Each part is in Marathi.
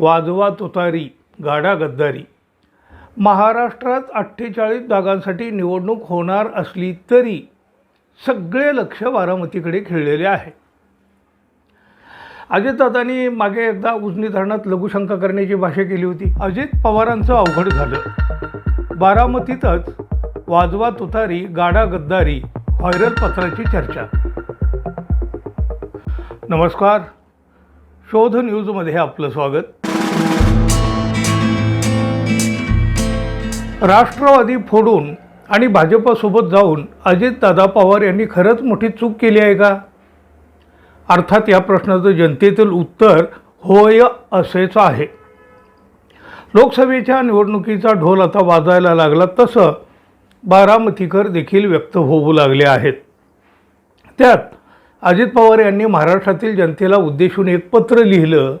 वाजवा तुतारी गाडा गद्दारी. महाराष्ट्रात अठ्ठेचाळीस जागांसाठी निवडणूक होणार असली तरी सगळे लक्ष बारामतीकडे खेळलेले आहे. अजितदादांनी मागे एकदा उजनी धरणात लघुशंका करण्याची भाषा केली होती. अजित पवारांचं अवघड झालं. बारामतीतच वाजवा तुतारी गाडा गद्दारी व्हायरल पत्राची चर्चा. नमस्कार. शोध न्यूजमध्ये आपलं स्वागत. राष्ट्रवादी फोडून आणि भाजपसोबत जाऊन अजितदादा पवार यांनी खरंच मोठी चूक केली आहे का? अर्थात या प्रश्नाचं जनतेतील उत्तर होय असेच आहे. लोकसभेच्या निवडणुकीचा ढोल आता वाजायला लागला तसं बारामतीकर देखील व्यक्त होऊ लागले आहेत. त्यात अजित पवार यांनी महाराष्ट्रातील जनतेला उद्देशून एक पत्र लिहिलं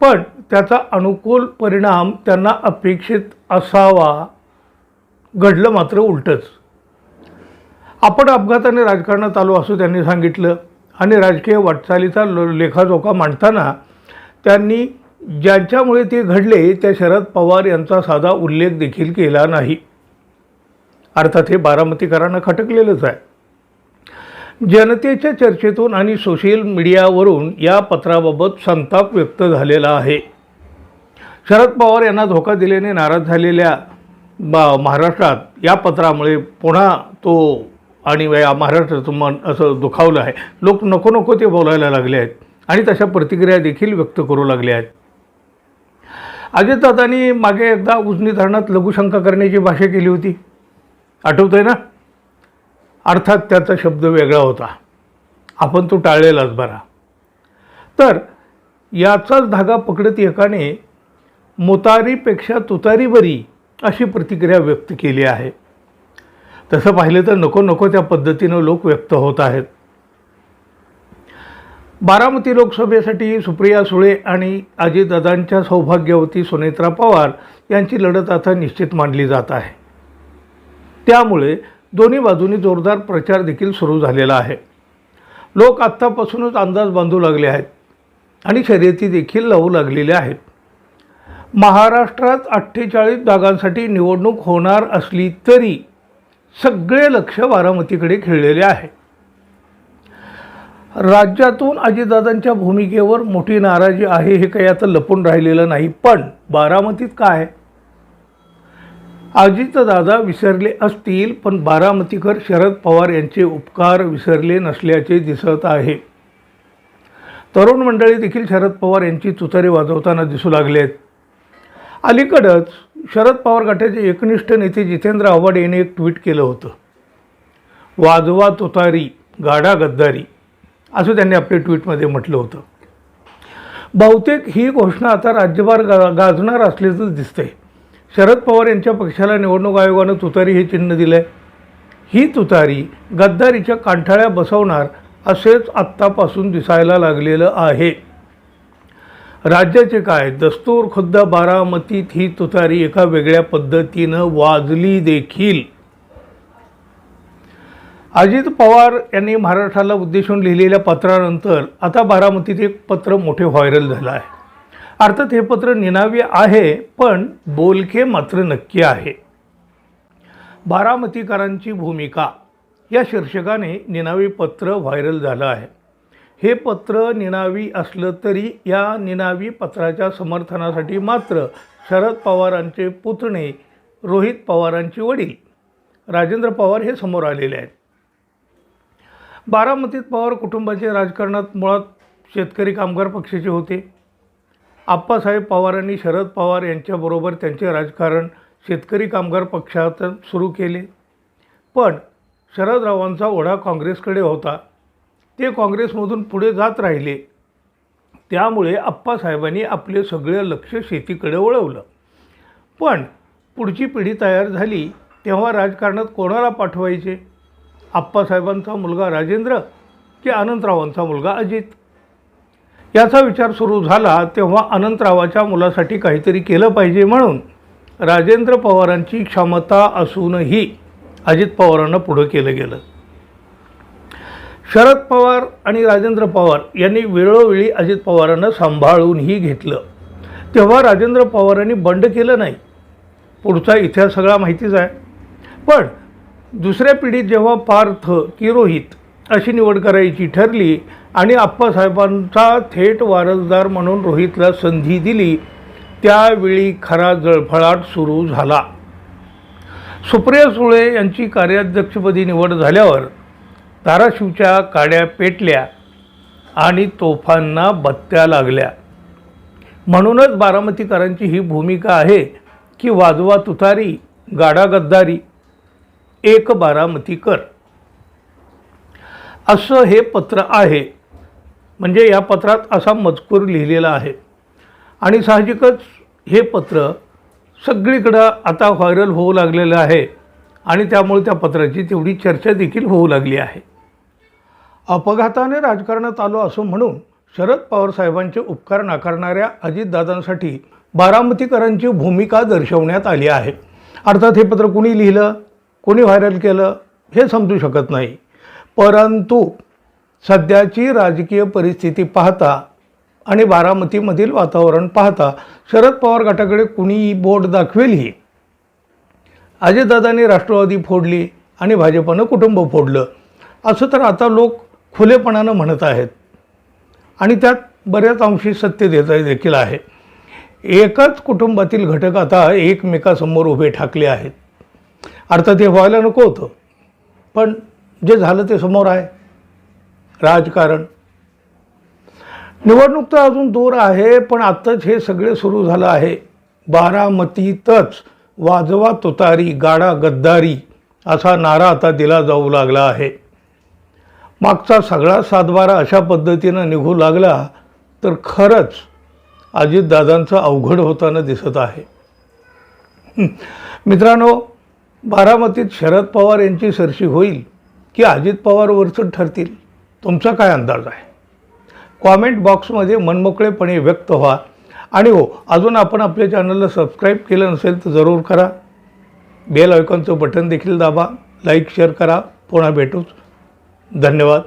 पण त्याचा अनुकूल परिणाम त्यांना अपेक्षित असावा घडलं मात्र उलटंच. आपण अपघाताने राजकारणात आलो असं त्यांनी सांगितलं आणि राजकीय वाटचालीचा लेखाजोखा मांडताना त्यांनी ज्यांच्यामुळे ते घडले त्या शरद पवार यांचा साधा उल्लेख देखील केला नाही. अर्थात हे बारामतीकरांना खटकलेलंच आहे. जनतेच्या चर्चेतून आणि सोशल मीडियावरून या पत्राबाबत संताप व्यक्त झालेला आहे. शरद पवार यांना धोका दिल्याने नाराज झालेल्या बा महाराष्ट्रात या पत्रामुळे पुन्हा तो आणि या महाराष्ट्राचं मन असं दुखावलं आहे. लोक नको नको ते बोलायला लागले आहेत आणि तशा प्रतिक्रिया देखील व्यक्त करू लागल्या आहेत. अजितदादांनी मागे एकदा उजनी धरणात लघुशंका करण्याची भाषा केली होती. आठवतं आहे ना? अर्थात त्याचा शब्द वेगळा होता. आपण तो टाळलेलाच बरा. तर याचाच धागा पकडत एकाने मुतारीपेक्षा तुतारी बरी अशी प्रतिक्रिया व्यक्त केली आहे. तसं पाहिलं तर नको नको त्या पद्धतीनं लोक व्यक्त होत आहेत. बारामती लोकसभेसाठी सुप्रिया सुळे आणि अजितदादांच्या सौभाग्यवती सुनेत्रा पवार यांची लढत आता निश्चित मानली जात आहे. त्यामुळे दोन्ही बाजूंनी जोरदार प्रचार देखील सुरू झालेला आहे. लोक आत्तापासूनच अंदाज बांधू लागले आहेत आणि शर्यती देखील लावू लागलेल्या आहेत. महाराष्ट्रात अठ्ठेचाळीस जागांसाठी निवडणूक होणार असली तरी सगळे लक्ष बारामतीकडे खेळलेले आहे. राज्यातून अजितदादांच्या भूमिकेवर मोठी नाराजी आहे हे काही आता लपून राहिलेलं नाही पण बारामतीत काय? आजीचं दादा विसरले असतील पण बारामतीकर शरद पवार यांचे उपकार विसरले नसल्याचे दिसत आहे. तरुण मंडळी देखील शरद पवार यांची तुतारी वाजवताना दिसू लागले आहेत अलीकडंच शरद पवार गटाचे एकनिष्ठ नेते जितेंद्र आव्हाड यांनी एक ट्विट केलं होतं. वाजवा तुतारी गाडा गद्दारी असं त्यांनी आपल्या ट्विटमध्ये म्हटलं होतं. बहुतेक ही घोषणा आता राज्यभर गा गाजणार असल्याचं दिसतंय. शरद पवार यांच्या पक्षाला निवडणूक आयोगानं तुतारी हे चिन्ह दिलं आहे ही तुतारी गद्दारीच्या कांठाळ्या बसवणार असेच आत्तापासून दिसायला लागलेलं आहे. राज्याचे काय? दस्तूर खुद्द बारामतीत ही तुतारी एका वेगळ्या पद्धतीनं वाजली देखील. अजित पवार यांनी महाराष्ट्राला उद्देशून लिहिलेल्या पत्रानंतर आता बारामतीत एक पत्र मोठे व्हायरल झालं आहे. अर्थात हे पत्र निनावी आहे पण बोलके मात्र नक्की आहे. बारामतीकरांची भूमिका. या शीर्षकाने निनावी पत्र व्हायरल झालं आहे. हे पत्र निनावी असलं तरी या निनावी पत्राच्या समर्थनासाठी मात्र शरद पवारांचे पुतणे रोहित पवारांचे वडील राजेंद्र पवार हे समोर आलेले आहेत. बारामतीत पवार कुटुंबाचे राजकारणात मुळात शेतकरी कामगार पक्षाचे होते. आप्पासाहेब पवारांनी शरद पवार यांच्याबरोबर त्यांचे राजकारण शेतकरी कामगार पक्षात सुरू केले. पण शरदरावांचा ओढा काँग्रेसकडे होता. ते काँग्रेसमधून पुढे जात राहिले. त्यामुळे आप्पासाहेबांनी आपले सगळे लक्ष शेतीकडे वळवलं. पण पुढची पिढी तयार झाली तेव्हा राजकारणात कोणाला पाठवायचे? आप्पासाहेबांचा मुलगा राजेंद्र की अनंतरावांचा मुलगा अजित? याचा विचार सुरू झाला तेव्हा अनंतरावाच्या मुलासाठी काहीतरी केलं पाहिजे म्हणून राजेंद्र पवारांची क्षमता असूनही अजित पवारांना पुढं केलं गेलं. शरद पवार आणि राजेंद्र पवार यांनी वेळोवेळी अजित पवारांना सांभाळूनही घेतलं. तेव्हा राजेंद्र पवारांनी बंड केलं नाही. पुढचा इतिहास सगळा माहितीच आहे. पण दुसऱ्या पिढीत जेव्हा पार्थ की रोहित अशी निवड करायची ठरली आणि आप्पासाहेबांचा थेट वारसदार म्हणून रोहितला संधी दिली त्यावेळी खरा जळफळाट सुरू झाला. सुप्रिया सुळे यांची कार्याध्यक्षपदी निवड झाल्यावर धाराशिवच्या काड्या पेटल्या आणि तोफांना बत्त्या लागल्या. म्हणूनच बारामतीकरांची ही भूमिका आहे की वाजवा तुतारी गाडा गद्दारी एक बारामतीकर. असं हे पत्र आहे. म्हणजे या पत्रात असा मजकूर लिहिलेला आहे. आणि साहजिकच हे पत्र सगळीकडं आता व्हायरल होऊ लागलेलं आहे. आणि त्यामुळे त्या पत्राची तेवढी चर्चा देखील होऊ लागली आहे. अपघाताने राजकारणात आलो असं म्हणून शरद पवार साहेबांचे उपकार नाकारणाऱ्या अजितदादांसाठी बारामतीकरांची भूमिका दर्शवण्यात आली आहे. अर्थात हे पत्र कुणी लिहिलं कोणी व्हायरल केलं हे समजू शकत नाही. परंतु सध्याची राजकीय परिस्थिती पाहता आणि बारामतीमधील वातावरण पाहता शरद पवार गटाकडे कुणीही बोट दाखवेलही. अजितदादांनी राष्ट्रवादी फोडली आणि भाजपनं कुटुंब फोडलं. असं तर आता लोक खुलेपणानं म्हणत आहेत. आणि त्यात बऱ्याच अंशी सत्य देता देखील आहे. एकाच कुटुंबातील घटक आता एकमेकासमोर उभे ठाकले आहेत. अर्थात हे व्हायला नको होतं. पण जे झालं ते समोर आहे. राजकारण. निवडणूक तर अजून दूर आहे पण आत्ताच हे सगळे सुरू झालं आहे. बारामतीतच वाजवा तुतारी गाडा गद्दारी असा नारा आता दिला जाऊ लागला आहे. मागचा सगळा सातबारा अशा पद्धतीनं निघू लागला तर खरंच अजितदादांचं अवघड होताना दिसत आहे. मित्रांनो बारामतीत शरद पवार यांची सरशी होईल. की अजित पवार वरचढ ठरतील. तुमचा काय अंदाज आहे? कॉमेंट बॉक्समध्ये मनमोकळेपणे व्यक्त व्हा. आणि हो अजून आपण आपल्या चॅनलला सबस्क्राईब केलं नसेल तर जरूर करा. बेल आयकॉनचं बटन देखील दाबा. लाईक शेअर करा. पुन्हा भेटूच. धन्यवाद.